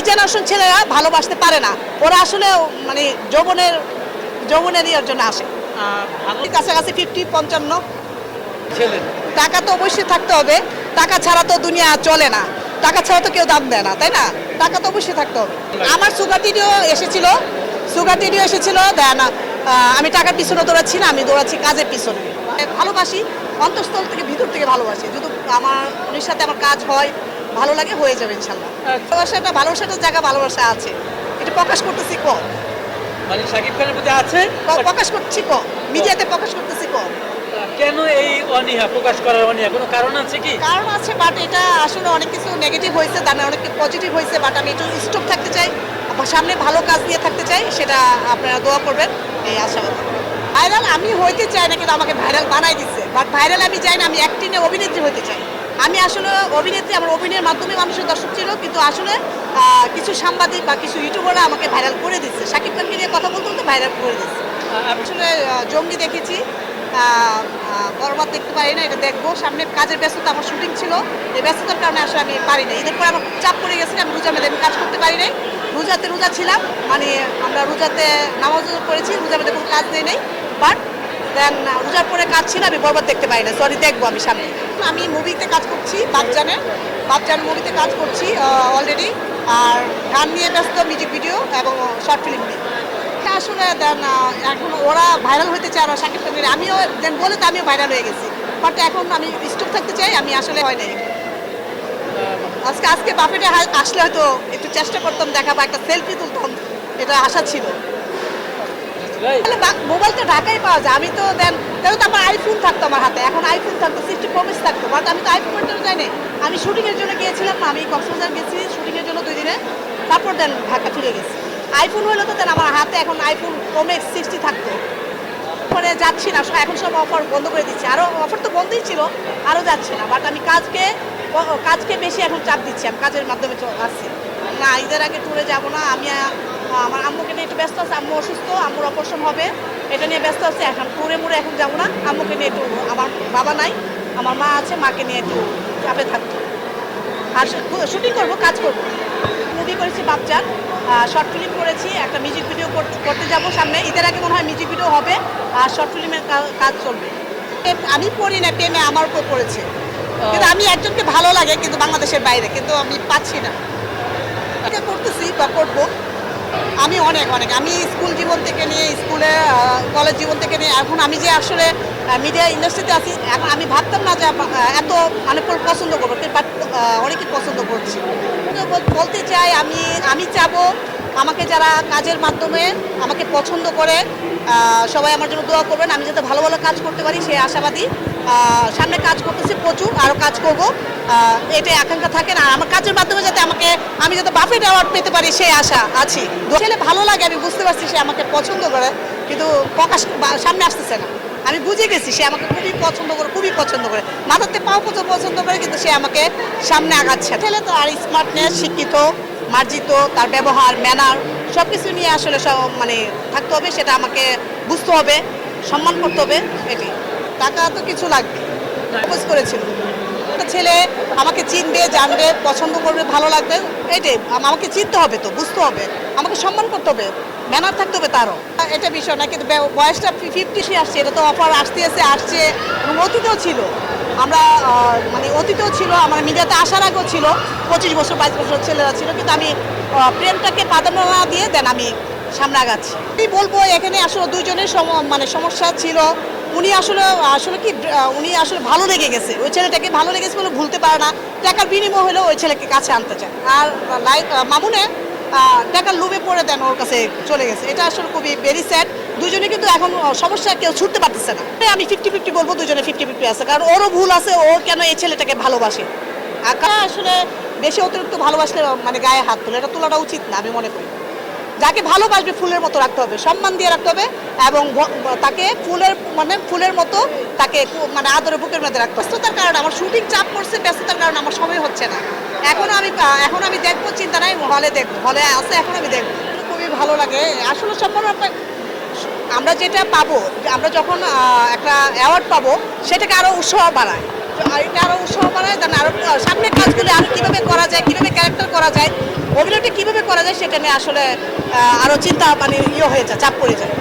এই জেনারেশন ছেলেরা ভালোবাসতে পারে না। ওরা আসলে মানে যৌবনের যৌবনের ইয়ের জন্য আসে। কাছাকাছি ফিফটি পঞ্চান্ন। টাকা তো অবশ্যই থাকতে হবে। টাকা ছাড়া তো দুনিয়া চলে না। টাকা ছাড়া তো কেউ দাম দেয় না তাই না? টাকা তো অবশ্যই থাকতে হবে। আমার সুগার টিডিও এসেছিল। সুগার টিডিও এসেছিল দেয় না। আমি টাকার পিছনে দৌড়াচ্ছি না আমি দৌড়াচ্ছি কাজের পিছনে। ভালোবাসি অন্তঃস্থল থেকে ভিতর থেকে ভালোবাসি। যদি আমার উনির সাথে আমার কাজ হয় ভালো লাগে হয়ে যাবে ইনশাল্লাহ। ভালোবাসাটা ভালোবাসাটার জায়গা ভালোবাসা আছে। এটা প্রকাশ করতেছি কম মানে শাকিব খানের প্রতি আছে? ক- প্রকাশ করছি কম মিডিয়াতে প্রকাশ করতেছি কম কেন এই অনীহা প্রকাশ করার অনীহা? কোনো কারণ আছে কি? কারণ আছে বাট এটা আসলে অনেক কিছু নেগেটিভ হয়েছে তার মানে অনেক পজিটিভ হয়েছে বাট আমি একটু স্টপ থাকতে চাই সামনে ভালো কাজ নিয়ে থাকতে চাই সেটা আপনারা দোয়া করবেন এই আশাবাদ। ভাইরাল আমি হইতে চাই না কিন্তু আমাকে ভাইরাল বানাই দিচ্ছে বাট ভাইরাল আমি চাই না আমি অ্যাক্টিংয়ে অভিনেত্রী হতে চাই। আমি আসলে অভিনেত্রী, আমার অভিনয়ের মাধ্যমে মানুষের দর্শক ছিল, কিন্তু আসলে কিছু সাংবাদিক বা কিছু ইউটিউবাররা আমাকে ভাইরাল করে দিচ্ছে। শাকিব খানকে নিয়ে কথা বলতে বলতে ভাইরাল করে দিচ্ছে। আসলে জঙ্গি দেখেছি। বরবাদ দেখতে পারি না, এটা দেখব। সামনে কাজের ব্যস্ততা আমার শুটিং ছিল। এই ব্যস্ততার কারণে আসলে আমি পারি না এদের পরে আমার খুব চাপ পড়ে গেছে আমি রোজা মেলে আমি কাজ করতে পারি নাই। রোজাতে রোজা ছিলাম মানে আমরা রোজাতে নামাজ করেছি রোজা মেলে কোনো কাজ নেই বাট দেন রোজার পরে কাজ ছিল, আমি বরবাদ দেখতে পারি না। সরি দেখব আমি সামনে। আমি মুভিতে কাজ করছি বাপজানে বাপজান মুভিতে কাজ করছি অলরেডি আর গান নিয়ে ব্যস্ত মিউজিক ভিডিও এবং শর্ট ফিল্ম নিয়ে। এটা আসলে দেন এখন ওরা ভাইরাল হতে চায় না সাকিব খানের। আমিও দেন বলে তো আমিও ভাইরাল হয়ে গেছি। বাট এখন আমি স্টপ থাকতে চাই আমি আসলে হয় নাই। আজকে আজকে বাফেটে আসলে হয়তো একটু চেষ্টা করতাম দেখা বা একটা সেলফি তুলতাম। এটা আশা ছিল। মোবাইল তো ঢাকায় পাওয়া যায়। আমি তো দেন তাহলে তো আমার আইফোন থাকতো আমার হাতে। এখন আইফোন থাকতো বাট আমি তো আইফোনের জন্য যাইনি। আমি শুটিংয়ের জন্য গিয়েছিলাম না, আমি কক্সবাজার গেছি শুটিংয়ের জন্য দুই দিনে। তারপর দেন ঢাকা ফিরে গেছি। আইফোন হলে তো দেন আমার হাতে এখন আইফোন প্রমেক্স সিক্সটি থাকতো। পরে যাচ্ছি না এখন সব অফার বন্ধ করে দিচ্ছি। আরও অফার তো বন্ধই ছিল আরও যাচ্ছি না। বাট আমি কাজকে কাজকে বেশি এখন চাপ দিচ্ছি, আমি কাজের মাধ্যমে আসছি না, ঈদের আগে ট্যুরে যাব না, আমি আমার আম্মুকে নিয়ে একটু ব্যস্ত আছে, আম্মু অসুস্থ, আম্মুর অপারেশন হবে। এটা নিয়ে ব্যস্ত আছে, এখন ট্যুরে মুড়ে এখন যাব না। আম্মুকে নিয়ে একটু, আমার বাবা নাই আমার মা আছে মাকে নিয়ে একটু চাপে থাকতো আর শুটিং করব কাজ করব। মুভি করেছি বাচ্চার শর্ট ফিল্ম করেছি একটা মিউজিক ভিডিও করতে যাব সামনে। ঈদের আগে মনে হয় মিউজিক ভিডিও হবে আর শর্ট ফিল্মের কাজ চলবে। আমি পড়ি না প্রেমে আমার উপর পড়েছে। কিন্তু আমি একজনকে ভালো লাগে কিন্তু বাংলাদেশের বাইরে কিন্তু আমি পাচ্ছি না। এটা করতেছি বা করব। আমি অনেক অনেক। আমি স্কুল জীবন থেকে নিয়ে স্কুলে কলেজ জীবন থেকে নিয়ে এখন আমি যে আসলে মিডিয়া ইন্ডাস্ট্রিতে আছি। আমি ভাবতাম না যে এত মানে পছন্দ করব বাট অনেকেই পছন্দ করছি। বল- বলতে চাই আমি আমি চাবো আমাকে যারা কাজের মাধ্যমে আমাকে পছন্দ করে সবাই আমার জন্য দোয়া করবেন। আমি যাতে ভালো ভালো কাজ করতে পারি সেই আশাবাদী। সামনে কাজ করতেছি প্রচুর আরও কাজ করব। এটাই আকাঙ্ক্ষা থাকে না আমার কাজের মাধ্যমে যাতে আমাকে, আমি যাতে বাফেট অ্যাওয়ার্ড পেতে পারি সেই আশা আছি। ছেলে ভালো লাগে, আমি বুঝতে পারছি সে আমাকে পছন্দ করে, কিন্তু প্রকাশ সামনে আসতেছে না। আমি বুঝে গেছি, সে আমাকে খুবই পছন্দ করে, খুবই পছন্দ করে। মাথাতে পাও পর্যন্ত পছন্দ করে, কিন্তু সে আমাকে সামনে আগাচ্ছে। ছেলে তো আর স্মার্টনেস শিক্ষিত, মার্জিত, তার ব্যবহার ম্যানার সব কিছু নিয়ে আসলে সব মানে থাকতে হবে, সেটা আমাকে বুঝতে হবে, সম্মান করতে হবে এটি টাকা তো কিছু লাগবে প্রপোজ করেছিল। একটা ছেলে আমাকে চিনবে, জানবে, পছন্দ করবে, ভালো লাগবে, এটাই। আমাকে চিনতে হবে তো, বুঝতে হবে। আমাকে সম্মান করতে হবে ম্যানার থাকতে হবে তারও। এটা বিষয় না, কিন্তু বয়সটা ফিফটি সে আসছে, এটা তো অফার আসতে আসতে আসছে, এবং অতীতেও ছিল। আমরা মানে অতীতেও ছিল, আমার মিডিয়াতে আসার আগেও ছিল, পঁচিশ বছর, বাইশ বছর ছেলেরা ছিল, কিন্তু আমি প্রেমটাকে প্রাধান্য না দিয়ে দেন আমি সামনে আগাচ্ছি। আমি বলব, এখানে আসলে দুইজনের সম- মানে সমস্যা ছিল। উনি আসলে আসলে কি উনি আসলে ভালো লেগে গেছে। ওই ছেলেটাকে ভালো লেগেছে বলে ভুলতে পারে না। টাকার বিনিময় হলেও ওই ছেলেকে কাছে আনতে চায়। আর, লাইক মামুনে টাকার লোভে পড়ে দেন ওর কাছে চলে গেছে। এটা আসলে খুবই ভেরি স্যাড দুজনে কিন্তু এখন সমস্যা কেউ ছুটতে পারতেছে না। আমি ফিফটি ফিফটি বলব, দুজনে ফিফটি ফিফটি আছে। কারণ ওরও ভুল আছে, ও কেন এই ছেলেটাকে ভালোবাসে? আর কারা আসলে বেশি অতিরিক্ত ভালোবাসলে মানে গায়ে হাত তোলে, এটা তোলাটা উচিত না, আমি মনে করি। যাকে ভালোবাসবে ফুলের মতো রাখতে হবে, সম্মান দিয়ে রাখতে হবে, এবং তাকে ফুলের মানে ফুলের মতো তাকে মানে আদরে বুকের মধ্যে রাখতে ব্যস্ততার কারণে আমার শুটিং চাপ পড়ছে, ব্যস্ততার কারণে আমার সময় হচ্ছে না। এখন আমি এখন আমি দেখব, চিন্তা নাই হলে দেখব। হলে আছে, এখন আমি দেখব। খুবই ভালো লাগে। আসলে আপনার আমরা যেটা পাবো, আমরা যখন একটা অ্যাওয়ার্ড পাবো, সেটাকে আরও উৎসাহ বাড়ায়। এটা আরও উৎসাহ বাড়ায় দেন আরও সামনের কাজগুলো আরও কীভাবে করা যায়, কীভাবে ক্যারেক্টার করা যায়, অভিনয়টা কীভাবে করা যায়, সেটা নিয়ে আসলে আরও চিন্তা মানে ইয়ে হয়ে যায়, চাপ পড়ে যায়।